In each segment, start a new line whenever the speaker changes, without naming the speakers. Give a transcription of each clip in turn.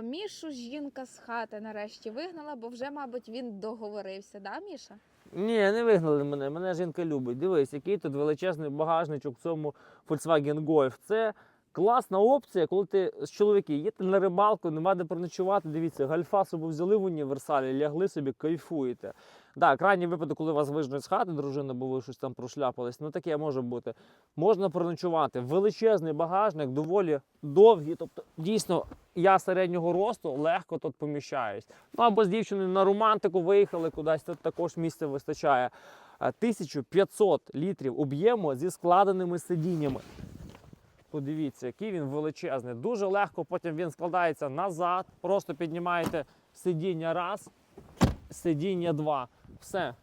що Мішу жінка з хати нарешті вигнала, бо вже, мабуть, він договорився, да, Міша?
Ні, не вигнали мене. Мене жінка любить. Дивись, який тут величезний багажничок в цьому Volkswagen Golf. Це класна опція, коли ти з чоловіки їдете на рибалку, нема де переночувати. Дивіться, гальфа собі взяли в універсалі, лягли собі, кайфуєте. Так, крайній випадок, коли вас вижнуть з хати, дружина, бо ви щось там прошляпались, ну таке може бути. Можна переночувати. Величезний багажник, доволі довгий. Тобто, дійсно, я середнього росту легко тут поміщаюсь. Ну або з дівчиною на романтику виїхали кудись, тут також місця вистачає. Е, 1500 літрів об'єму зі складеними сидіннями. Подивіться, який він величезний. Дуже легко потім він складається назад. Просто піднімаєте сидіння раз, сидіння два. Все.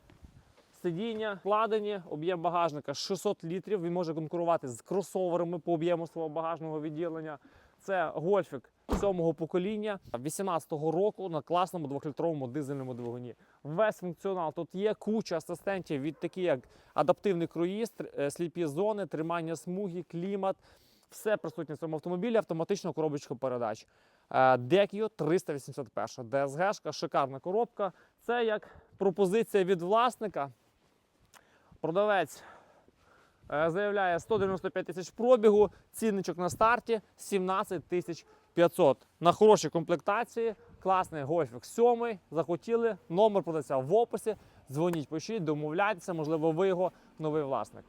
Сидіння складені, об'єм багажника 600 літрів. Він може конкурувати з кросоверами по об'єму свого багажного відділення. Це гольфік сьомого покоління 18-го року на класному двохлітровому дизельному двигуні. Весь функціонал тут є куча асистентів від такі, як адаптивний круїз, е, сліпі зони, тримання смуги, клімат. Все присутнє в цьому автомобілі, автоматична коробочка передач. Декіо 381, DSG, шикарна коробка. Це як пропозиція від власника. Продавець е, заявляє 195 тисяч пробігу, цінничок на старті 17 тисяч 500. На хорошій комплектації, класний гольфік 7. Захотіли, номер продавця в описі. Дзвоніть, пишіть, домовляйтеся, можливо, ви його новий власник.